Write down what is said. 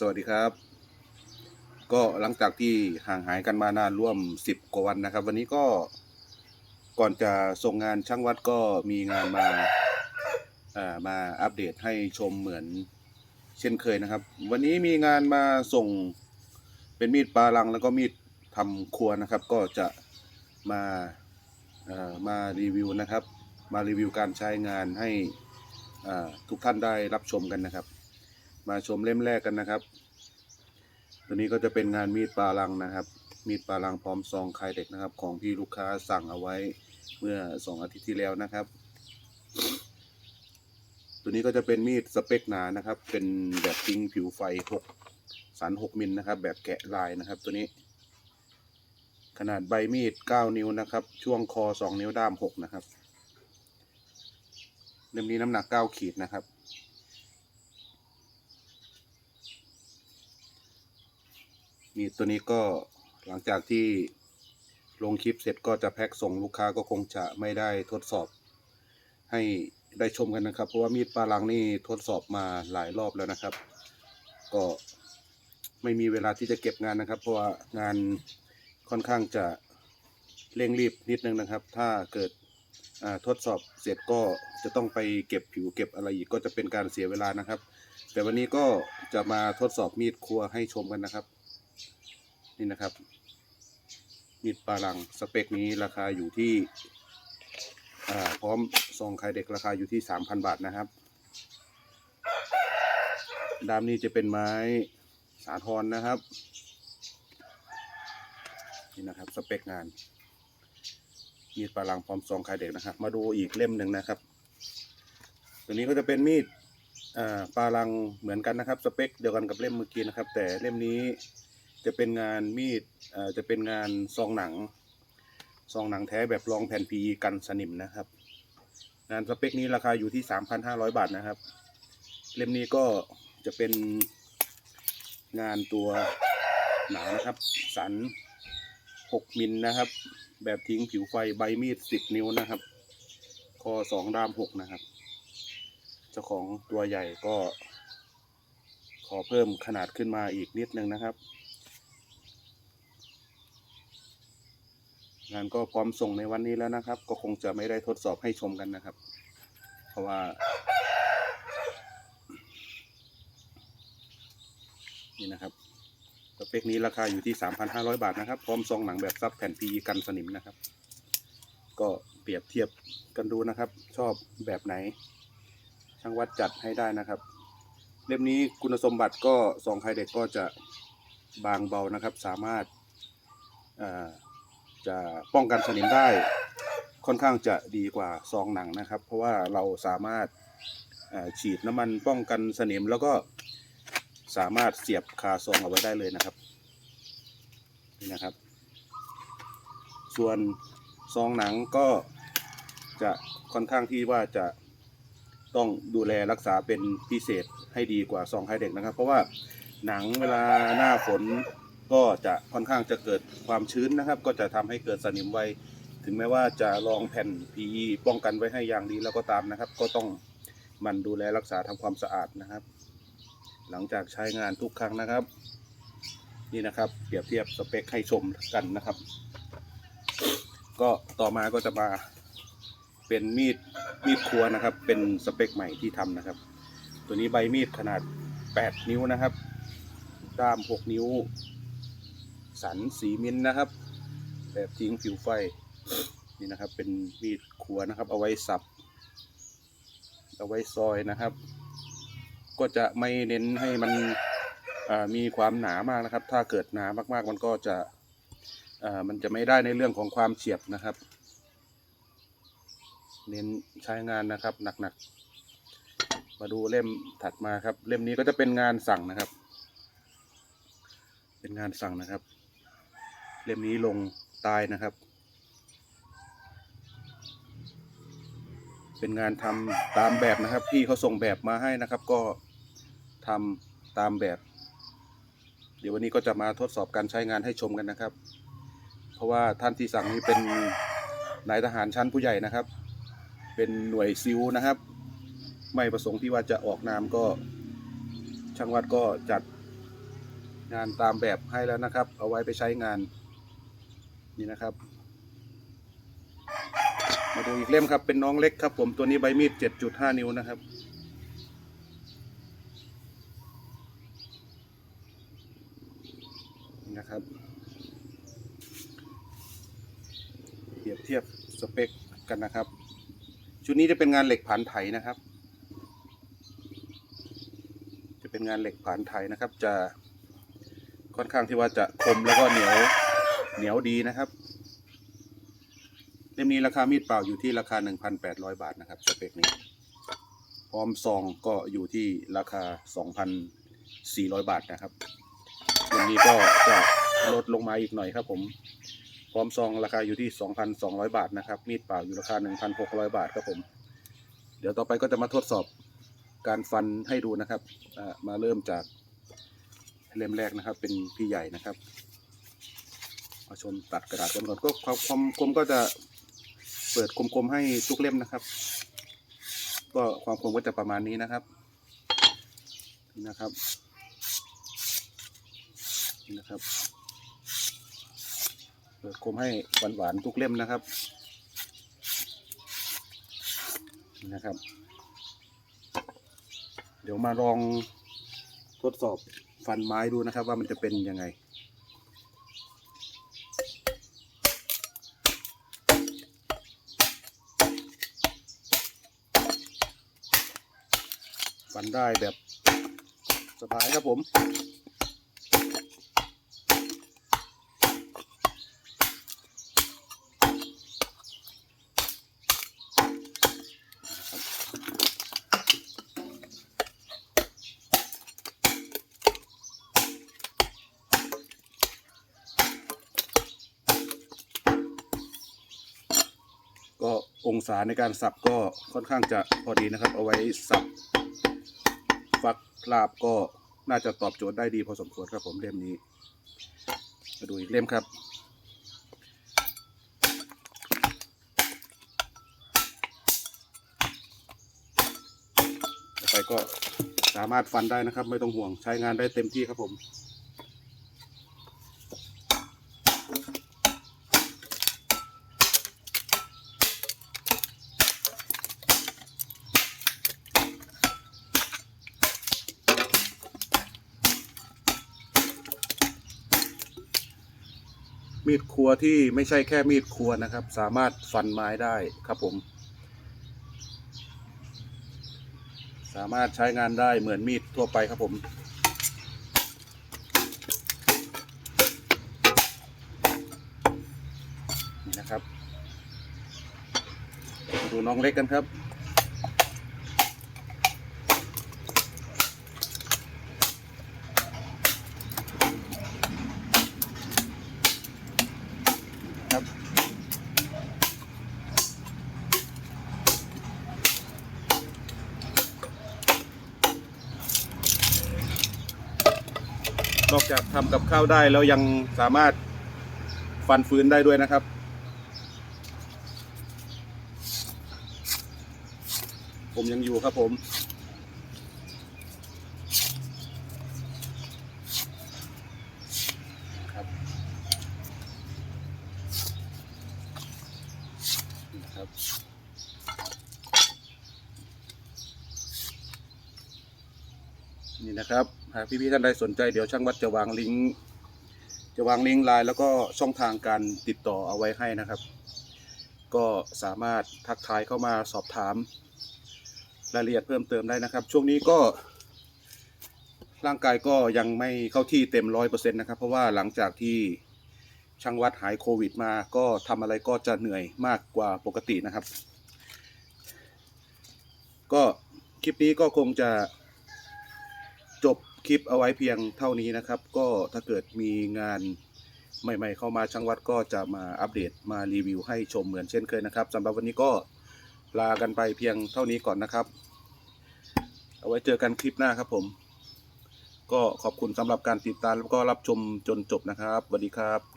สวัสดีครับ ก็หลังจากที่ห่างหายกันมานานร่วม10กว่าวันนะครับ วันนี้ก็ก่อนจะส่งงานช่างวัดก็มีงานมาอ่ามาอัปเดตให้ชมเหมือนเช่นเคยนะครับ วันนี้มีงานมาส่งเป็นมีดปลาลังแล้วก็มีดทำครัวนะครับ ก็จะมาเอ่อมารีวิวนะครับ มารีวิวการใช้งานให้อ่าทุกท่านได้รับชมกันนะครับ มาชมเล่มแรกกันนะครับ ตัวนี้ก็จะเป็นงานมีดปลาลังนะครับ มีดปลาลังพร้อมซองคายเด็กนะครับ ของพี่ลูกค้าสั่งเอาไว้เมื่อสองอาทิตย์ที่แล้วนะครับ ตัวนี้ก็จะเป็นมีดสเปคหนานะครับ เป็นแบบจริงผิวไฟ6สัน6มิลนะครับ แบบแกะลายนะครับ ตัวนี้ ขนาดใบมีด9นิ้วนะครับ ช่วงคอ2นิ้วด้าม6นะครับเล่มนี้น้ำหนัก9ขีดนะครับ มีดตัวนี้ก็หลังจากที่ลงคลิปเสร็จก็จะแพ็คส่งลูกค้าก็คงจะไม่ได้ทดสอบ ให้ได้ชมกันนะครับ เพราะว่ามีดปลาลังนี่ทดสอบมาหลายรอบแล้วนะครับ ก็ไม่มีเวลาที่จะเก็บงานนะครับ เพราะว่างานค่อนข้างจะเร่งรีบนิดนึงนะครับ ถ้าเกิดทดสอบเสร็จก็จะต้องไปเก็บผิวเก็บอะไรอีกก็จะเป็นการเสียเวลานะครับ แต่วันนี้ก็จะมาทดสอบมีดครัวให้ชมกันนะครับ นี่นะครับ มีดปลาลังสเปคนี้ราคาอยู่ที่พร้อมซองขายเด็กราคาอยู่ที่3,000บาทนะครับดามนี้จะเป็นไม้สาทรนะครับ นี่นะครับสเปคงาน มีดปลาลังพร้อมซองขายเด็กนะครับ มาดูอีกเล่มหนึ่งนะครับ ตัวนี้ก็จะเป็นมีดปลาลังเหมือนกันนะครับ สเปคเดียวกันกับเล่มเมื่อกี้นะครับ แต่เล่มนี้ จะเป็นงานมีดเอ่อจะเป็นงานซองหนัง ซองหนังแท้แบบรองแผ่นพีกันสนิมนะครับ งานสเปคนี้ราคาอยู่ที่ 3,500 บาทนะครับ เล่มนี้ก็จะเป็นงานตัวหนานะครับ สัน 6 มิลนะครับ แบบทิ้งผิวไฟใบมีด 10 นิ้วนะครับ คอ 2 ด้าม 6 นะครับ เจ้าของตัวใหญ่ก็ขอเพิ่มขนาดขึ้นมาอีกนิดนึงนะครับ งานก็พร้อมส่งในวันนี้แล้วนะครับ ก็คงจะไม่ได้ทดสอบให้ชมกันนะครับ เพราะว่านี่นะครับสเปคนี้ราคาอยู่ที่ 3,500 บาทนะครับ พร้อมซองหนังแบบซับแผ่นพีกันสนิมนะครับ ก็เปรียบเทียบกันดูนะครับ ชอบแบบไหน ช่างวัดจัดให้ได้นะครับ เล่มนี้คุณสมบัติก็ซองไฮเด็กก็จะบางเบานะครับ สามารถอ่า จะป้องกันสนิมได้ค่อนข้างจะดีกว่าซองหนังนะครับ เพราะว่าเราสามารถฉีดน้ำมันป้องกันสนิมแล้วก็สามารถเสียบคาซองเอาไว้ได้เลยนะครับนี่นะครับ ส่วนซองหนังก็จะค่อนข้างที่ว่าจะต้องดูแลรักษาเป็นพิเศษให้ดีกว่าซองไฮเด็กนะครับ เพราะว่าหนังเวลาหน้าฝน ก็จะค่อนข้างจะเกิดความชื้นนะครับ ก็จะทำให้เกิดสนิมไวถึงแม้ว่าจะรองแผ่น PE ป้องกันไว้ให้อย่างดีแล้วก็ตามนะครับ ก็ต้องมันดูแลรักษาทำความสะอาดนะครับ หลังจากใช้งานทุกครั้งนะครับ นี่นะครับ เปรียบเทียบสเปคให้ชมกันนะครับ ก็ต่อมาก็จะมาเป็นมีดมีดครัวนะครับ เป็นสเปคใหม่ที่ทำนะครับ ตัวนี้ใบมีดขนาด 8 นิ้วนะครับ ด้าม 6 นิ้ว สันสีมิลนะครับ แบบทิ้งผิวไฟนี่นะครับ เป็นมีดครัวนะครับ เอาไว้สับ เอาไว้ซอยนะครับ ก็จะไม่เน้นให้มันมีความหนามากนะครับ ถ้าเกิดหนามากๆ มันก็จะมันจะไม่ได้ในเรื่องของความเฉียบนะครับ เน้นใช้งานนะครับหนักๆ มาดูเล่มถัดมาครับ เล่มนี้ก็จะเป็นงานสั่งนะครับ เป็นงานสั่งนะครับ เล่มนี้ลงตายนะครับ เป็นงานทำตามแบบนะครับ พี่เขาส่งแบบมาให้นะครับ ก็ทำตามแบบ เดี๋ยววันนี้ก็จะมาทดสอบการใช้งานให้ชมกันนะครับ เพราะว่าท่านที่สั่งนี้เป็นนายทหารชั้นผู้ใหญ่นะครับ เป็นหน่วยซิลนะครับ ไม่ประสงค์ที่ว่าจะออกนามก็ช่างวัดก็จัดงานตามแบบให้แล้วนะครับ เอาไว้ไปใช้งาน นี่นะครับ มาดูอีกเล่มครับ เป็นน้องเล็กครับ ผมตัวนี้ใบมีด 7.5 นิ้วนะครับ นะครับ เปรียบเทียบสเปคกันนะครับ ชุดนี้จะเป็นงานเหล็กผานไถนะครับ จะเป็นงานเหล็กผานไถนะครับ จะค่อนข้างที่ว่าจะคมแล้วก็เหนียว เหนียวดีนะครับเล่มนี้ราคามีดเปล่าอยู่ที่ราคา 1,800 บาทนะครับสเปคนี้ พร้อมซองก็อยู่ที่ราคา 2,400 บาทนะครับเล่มนี้ก็จะลดลงมาอีกหน่อยครับผม พร้อมซองราคาอยู่ที่ 2,200 บาทนะครับ มีดเปล่าอยู่ราคา 1,600 บาทครับผม เดี๋ยวต่อไปก็จะมาทดสอบการฟันให้ดูนะครับ มาเริ่มจากเล่มแรกนะครับ เป็นพี่ใหญ่นะครับ มาชนตัดกระดาษกันก่อนก็ความความคมก็จะเปิดคมๆให้ทุกเล่มนะครับ ก็ความคมก็จะประมาณนี้นะครับนี่นะครับนี่นะครับ เปิดคมให้หวานๆทุกเล่มนะครับนี่นะครับ เดี๋ยวมาลองทดสอบฟันไม้ดูนะครับว่ามันจะเป็นยังไง ฟันได้แบบสบายครับผม ก็องศาในการสับก็ค่อนข้างจะพอดีนะครับ เอาไว้สับ ฟักลาบก็น่าจะตอบโจทย์ได้ดีพอสมควรครับผมเล่มนี้ มาดูอีกเล่มครับ ต่อไปก็สามารถฟันได้นะครับ ไม่ต้องห่วงใช้งานได้เต็มที่ครับผม มีดครัวที่ไม่ใช่แค่มีดครัวนะครับ สามารถฟันไม้ได้ครับผม สามารถใช้งานได้เหมือนมีดทั่วไปครับผมนี่นะครับ ดูน้องเล็กกันครับ จากทำกับข้าวได้แล้วยังสามารถฟันฟืนได้ด้วยนะครับ ผมยังอยู่ครับผม ครับนี่นะครับ นี่นะครับหากพี่ๆท่านใดสนใจเดี๋ยวช่างวัดจะวางลิงก์จะวางลิงก์ไลน์แล้วก็ช่องทางการติดต่อเอาไว้ให้นะครับ ก็สามารถทักทายเข้ามาสอบถามรายละเอียดเพิ่มเติมได้นะครับ ช่วงนี้ก็ ร่างกายก็ยังไม่เข้าที่เต็มร้อยเปอร์เซ็นต์นะครับ เพราะว่าหลังจากที่ช่างวัดหายโควิดมาก็ทำอะไรก็จะเหนื่อยมากกว่าปกตินะครับ ก็คลิปนี้ก็คงจะ คลิปเอาไว้เพียงเท่านี้นะครับ ก็ถ้าเกิดมีงานใหม่ ๆ เข้ามาช่างวัดก็จะมาอัปเดตมารีวิวให้ชมเหมือนเช่นเคยนะครับสำหรับวันนี้ก็ลากันไปเพียงเท่านี้ก่อนนะครับ เอาไว้เจอกันคลิปหน้าครับผม ก็ขอบคุณสำหรับการติดตามแล้วก็รับชมจนจบนะครับสวัสดีครับ